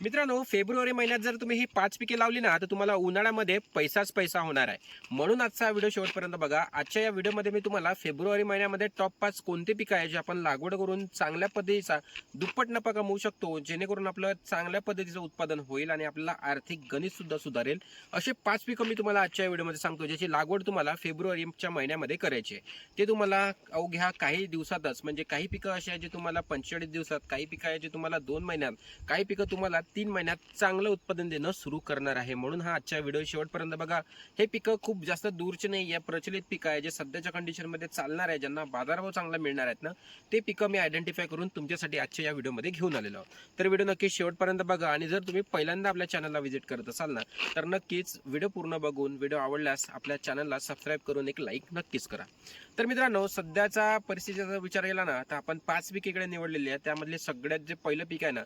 मित्रांनो फेब्रुवारी महिन्यात जर तुम्ही ही पाच पिके लावली ना तर तुम्हाला उन्हाळ्यामध्ये पैसाच पैसा होणार आहे. म्हणून आजचा हा व्हिडिओ शेवटपर्यंत बघा. आजच्या या व्हिडिओमध्ये मी तुम्हाला फेब्रुवारी महिन्यामध्ये टॉप पाच कोणते पिकं आहे जे आपण लागवड करून चांगल्या पद्धतीचा दुप्पट नफा कमवू शकतो जेणेकरून आपलं चांगल्या पद्धतीचं उत्पादन होईल आणि आपल्याला आर्थिक गणित सुद्धा सुधारेल. असे पाच पिकं मी तुम्हाला आजच्या व्हिडिओमध्ये सांगतो ज्याची लागवड तुम्हाला फेब्रुवारीच्या महिन्यामध्ये करायची आहे. ते तुम्हाला अवघ्या काही दिवसातच. म्हणजे काही पिकं अशी आहेत जे तुम्हाला पंचेचाळीस दिवसात काही पिकं आहे जे तुम्हाला दोन महिन्यात काही पिकं तुम्हाला तीन महिन्यात चांगलं उत्पादन देणं सुरू करणार आहे. म्हणून हा आजच्या व्हिडिओ शेवटपर्यंत बघा. हे पिकं खूप जास्त दूरचे नाही आहे प्रचलित पिकं आहे. जे सध्याच्या कंडिशनमध्ये चालणार आहे ज्यांना बाजारभाव चांगला मिळणार आहेत ना ते पिकं मी आयडेंटिफाय करून तुमच्यासाठी आजच्या या व्हिडिओमध्ये घेऊन आलेलो आहोत. तर व्हिडिओ नक्की शेवटपर्यंत बघा. आणि जर तुम्ही पहिल्यांदा आपल्या चॅनलला व्हिजिट करत असाल ना तर नक्कीच व्हिडिओ पूर्ण बघून व्हिडिओ आवडल्यास आपल्या चॅनलला सबस्क्राईब करून एक लाईक नक्कीच करा. तर मित्रांनो सध्याचा परिस्थितीचा विचार केला ना तर आपण पाच पीक इकडे निवडलेली आहे त्यामधले सगळ्यात जे पहिलं पीक आहे ना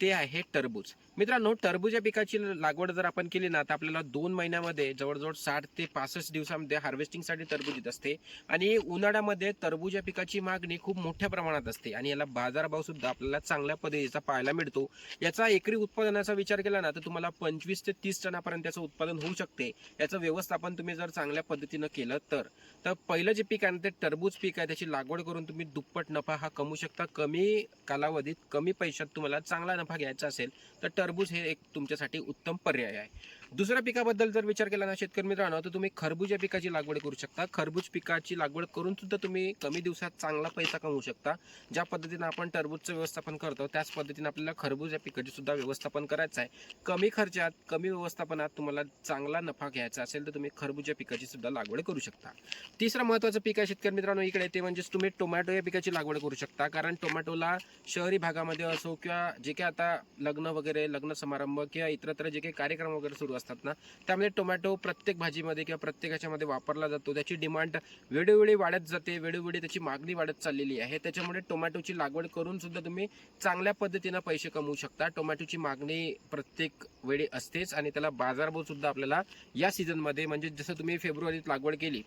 ते आहे टरबूज. मित्रांनो टरबूज या पिकाची लागवड जर आपण केली ना तर आपल्याला दोन महिन्यामध्ये जवळजवळ साठ ते पासष्ट दिवसामध्ये हार्वेस्टिंगसाठी टरबूज येत असते. आणि उन्हाळ्यामध्ये टरबूज या पिकाची मागणी खूप मोठ्या प्रमाणात असते. आणि याला बाजारभाव सुद्धा आपल्याला चांगल्या पद्धतीचा पाहायला मिळतो. याचा एकरी उत्पादनाचा विचार केला ना तर तुम्हाला पंचवीस ते तीस टनापर्यंत याचं उत्पादन होऊ शकते. याचं व्यवस्थापन तुम्ही जर चांगल्या पद्धतीनं केलं तर. तर पहिलं जे पीक आहे ना ते टरबूज पीक आहे. त्याची लागवड करून तुम्ही दुप्पट नफा हा कमवू शकता. कमी कालावधीत कमी पैशात तुम्हाला चांगला नफा घ्यायचा असेल तर टरबूज हे एक तुमच्यासाठी उत्तम पर्याय आहे. दुसऱ्या पिकाबद्दल जर विचार केला ना शेतकरी मित्रांनो तर तुम्ही खरबूज या पिकाची लागवड करू शकता. खरबूज पिकाची लागवड करून सुद्धा तुम्ही कमी दिवसात चांगला पैसा कमवू शकता. ज्या पद्धतीनं आपण टरबूजचं व्यवस्थापन करतो त्याच पद्धतीने आपल्याला खरबूज या पिकाची सुद्धा व्यवस्थापन करायचं आहे. कमी खर्चात कमी व्यवस्थापनात तुम्हाला चांगला नफा घ्यायचा असेल तर तुम्ही खरबूज या पिकाची सुद्धा लागवड करू शकता. तिसरं महत्त्वाचं पीक आहे शेतकरी मित्रांनो इकडे ते म्हणजेच तुम्ही टोमॅटो या पिकाची लागवड करू शकता. कारण टोमॅटोला शहरी भागामध्ये असो किंवा जे काही आता लग्न वगैरे लग्न समारंभ किंवा इतरत्र जे काही कार्यक्रम वगैरे सुरू असतात ना त्यामध्ये टोमॅटो प्रत्येक भाजीमध्ये किंवा प्रत्येक ह्याच्यामध्ये वापरला जातो. त्याची डिमांड वेळोवेळी वाढत जाते वेळोवेळी त्याची मागणी वाढत चाललेली आहे. त्याच्यामुळे टोमॅटोची लागवड करून सुद्धा तुम्ही चांगल्या पद्धतीनं पैसे कमवू शकता. टोमॅटोची मागणी प्रत्येक वेळी असतेच आणि त्याला बाजारभाव सुद्धा आपल्याला या सीझनमध्ये म्हणजे जसं तुम्ही फेब्रुवारीत लागवड केली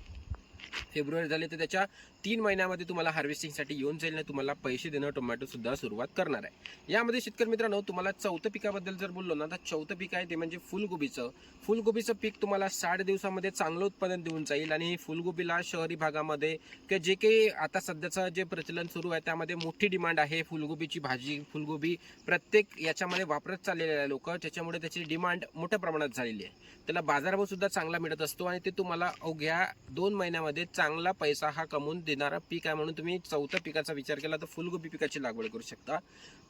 फेब्रुवारी झाली तर त्याच्या तीन महिन्यामध्ये तुम्हाला हार्वेस्टिंगसाठी येऊन जाईल आणि तुम्हाला पैसे देणं टोमॅटोसुद्धा सुरुवात करणार आहे. यामध्ये शेतकरी मित्रांनो तुम्हाला चौथं पिकाबद्दल जर बोललो ना तर चौथं पीक आहे ते म्हणजे फुलगोबीचं. फुलगोबीचं पीक तुम्हाला साठ दिवसामध्ये चांगलं उत्पादन देऊन जाईल आणि फुलगोबीला शहरी भागामध्ये किंवा जे काही आता सध्याचं जे प्रचलन सुरू आहे त्यामध्ये मोठी डिमांड आहे. फुलगोबीची भाजी फुलगोबी प्रत्येक याच्यामध्ये वापरत चाललेले आहे लोक त्याच्यामुळे त्याची डिमांड मोठ्या प्रमाणात झालेली आहे. त्याला बाजारभावसुद्धा चांगला मिळत असतो आणि ते तुम्हाला अवघ्या दोन महिन्यामध्ये चांगला पैसा हा कमवून देणारा पीक आहे म्हणून तुम्ही चौथ्या पिकाचा विचार केला तर फुलगोबी पिकाची लागवड करू शकता.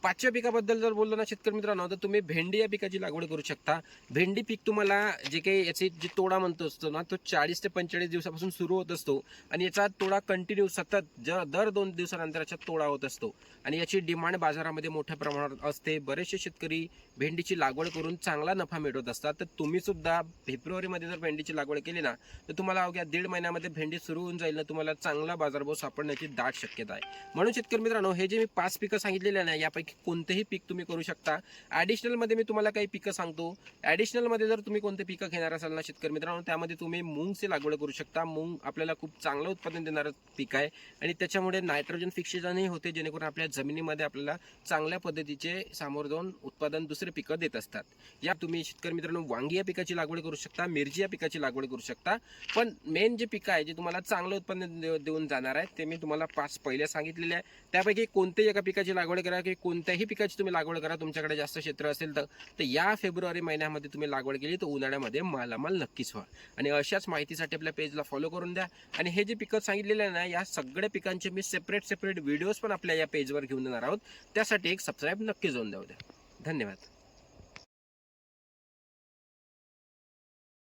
पाचव्या पिकाबद्दल जर बोललो ना शेतकरी मित्रांनो तर तुम्ही भेंडी या पिकाची लागवड करू शकता. भेंडी पीक तुम्हाला जे काही याची जी तोडा म्हणतो असतो ना तो चाळीस ते पंचेचाळीस दिवसापासून सुरू होत असतो आणि याचा तोडा कंटिन्यू सतत जर दर दोन दिवसानंतर याचा तोडा होत असतो. आणि याची डिमांड बाजारामध्ये मोठ्या प्रमाणात असते. बरेचसे शेतकरी भेंडीची लागवड करून चांगला नफा मिळवत असतात. तर तुम्ही सुद्धा फेब्रुवारीमध्ये जर भेंडीची लागवड केली ना तर तुम्हाला अवघ्या दीड महिन्यामध्ये भेंडी सुरू होऊन जाईल ना तुम्हाला चांगला बाजारभाव सापडण्याची दाट शक्यता आहे. म्हणून शेतकरी मित्रांनो हे जे मी पाच पिकं सांगितलेले ना यापैकी कोणतेही पीक तुम्ही करू शकता. ॲडिशनलमध्ये मी तुम्हाला काही पिकं सांगतो. ॲडिशनलमध्ये जर तुम्ही कोणते पिकं घेणार असाल ना शेतकरी मित्रांनो त्यामध्ये तुम्ही मूंगची लागवड करू शकता. मूंग आपल्याला खूप चांगलं उत्पादन देणारं पीक आहे. आणि त्याच्यामुळे नायट्रोजन फिक्सेशनही होते जेणेकरून आपल्या जमिनीमध्ये आपल्याला चांगल्या पद्धतीचे सामोर जाऊन उत्पादन दुसरे पिकं देत असतात. या तुम्ही शेतकरी मित्रांनो वांगी या पिकाची लागवड करू शकता मिरची या पिकाची लागवड करू शकता. पण मेन जे पिकं आहे जे तुम्हाला चांगलं उत्पन्न दे- देऊन जाणार आहे. ते मी तुम्हाला पाच पहिले सांगितलेले आहे. त्यापैकी कोणत्याही एका पिकाची लागवड करा की कोणत्याही पिकाची तुम्ही लागवड करा. तुमच्याकडे जास्त क्षेत्र असेल तर तर या फेब्रुवारी महिन्यामध्ये तुम्ही लागवड केली तर उन्हाळ्यामध्ये मालामाल नक्कीच व्हा. आणि अशाच माहितीसाठी आपल्या पेजला फॉलो करून द्या. आणि हे जे पिकं सांगितलेले आहे ना या सगळ्या पिकांचे मी सेपरेट सेपरेट व्हिडिओज पण आपल्या या पेजवर घेऊन येणार आहोत. त्यासाठी एक सबस्क्राईब नक्की जाऊन द्या. उद्या धन्यवाद.